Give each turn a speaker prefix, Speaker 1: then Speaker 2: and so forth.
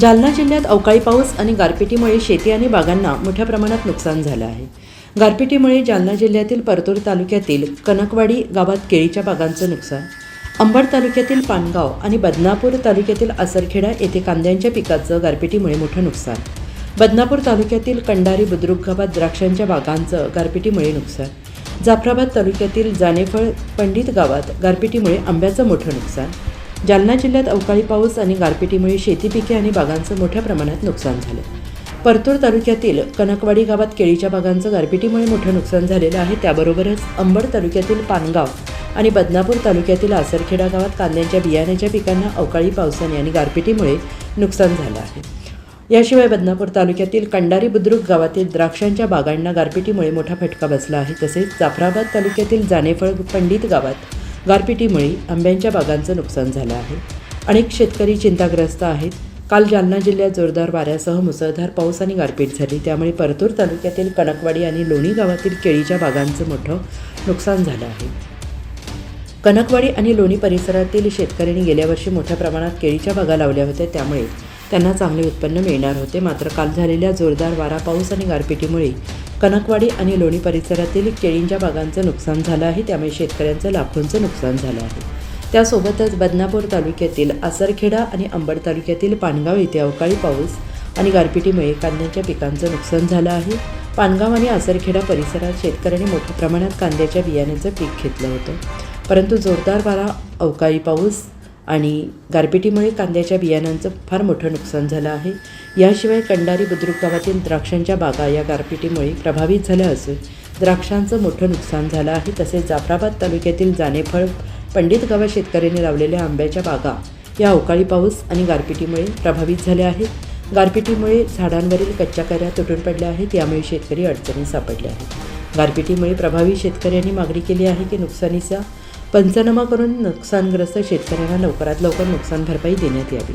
Speaker 1: जालना जिल्ह्यात अवकाळी पाऊस आणि गारपिटीमुळे शेती आणि बागांना मोठ्या प्रमाणात नुकसान झालं आहे. गारपिटीमुळे जालना जिल्ह्यातील परतूर तालुक्यातील कनकवाडी गावात केळीच्या बागांचं नुकसान. अंबड तालुक्यातील पानगाव आणि बदनापूर तालुक्यातील आसरखेडा येथे कांद्यांच्या पिकाचं गारपिटीमुळे मोठं नुकसान. बदनापूर तालुक्यातील कंडारी बुद्रुक गावात द्राक्षांच्या बागांचं गारपिटीमुळे नुकसान. जाफराबाद तालुक्यातील जानेफळ पंडित गावात गारपिटीमुळे आंब्याचं मोठं नुकसान. जालना जिल्ह्यात अवकाळी पाऊस आणि गारपिटीमुळे शेती पिके आणि बागांचं मोठ्या प्रमाणात नुकसान झालं. परतूर तालुक्यातील कनकवाडी गावात केळीच्या बागांचं गारपिटीमुळे मोठं नुकसान झालेलं आहे. त्याबरोबरच अंबड तालुक्यातील पानगाव आणि बदनापूर तालुक्यातील आसरखेडा गावात कांद्यांच्या बियाण्याच्या पिकांना अवकाळी पावसाने आणि गारपिटीमुळे नुकसान झालं आहे. याशिवाय बदनापूर तालुक्यातील कंडारी बुद्रुक गावातील द्राक्षांच्या बागांना गारपिटीमुळे मोठा फटका बसला आहे. तसेच जाफराबाद तालुक्यातील जानेफळ पंडित गावात गारपिटीमुळे आंब्यांच्या बागांचं नुकसान झालं आहे. अनेक शेतकरी चिंताग्रस्त आहेत. काल जालना जिल्ह्यात जोरदार वाऱ्यासह मुसळधार पाऊस आणि गारपीट झाली. त्यामुळे परतूर तालुक्यातील कणकवाडी आणि लोणी गावातील केळीच्या बागांचं मोठं नुकसान झालं आहे. कणकवाडी आणि लोणी परिसरातील शेतकऱ्यांनी गेल्या वर्षी मोठ्या प्रमाणात केळीच्या बागा लावल्या होत्या. त्यामुळे त्यांना चांगले उत्पन्न मिळणार होते. मात्र काल झालेल्या जोरदार वारा पाऊस आणि गारपिटीमुळे कनकवाडी आणि लोणी परिसरातील केळींच्या बागांचं नुकसान झालं आहे. त्यामुळे शेतकऱ्यांचं लाखोंचं नुकसान झालं आहे. त्यासोबतच बदनापूर तालुक्यातील आसरखेडा आणि अंबड तालुक्यातील पानगाव येथे अवकाळी पाऊस आणि गारपिटीमुळे कांद्याच्या पिकांचं नुकसान झालं आहे. पानगाव आणि आसरखेडा परिसरात शेतकऱ्यांनी मोठ्या प्रमाणात कांद्याच्या बियाण्याचं पीक घेतलं होतं. परंतु जोरदार वारा अवकाळी पाऊस आणि गारपिटीमुळे कांद्याच्या बियाणांचं फार मोठं नुकसान झालं आहे. याशिवाय कंडारी बुद्रुक गावातील द्राक्षांच्या बागा या गारपिटीमुळे प्रभावित झाल्या असून द्राक्षांचं मोठं नुकसान झालं आहे. तसेच जाफराबाद तालुक्यातील जानेफळ पंडित गावात शेतकऱ्यांनी लावलेल्या आंब्याच्या बागा या अवकाळी पाऊस आणि गारपिटीमुळे प्रभावित झाल्या आहेत. गारपिटीमुळे झाडांवरील कच्च्या कऱ्या तुटून पडल्या आहेत. यामुळे शेतकरी अडचणीत सापडले आहेत. गारपिटीमुळे प्रभावी शेतकऱ्यांनी मागणी केली आहे की नुकसानीचा पंचनामा करून नुकसानग्रस्त शेतकऱ्यांना लवकरात लवकर नुकसान भरपाई देण्यात यावी.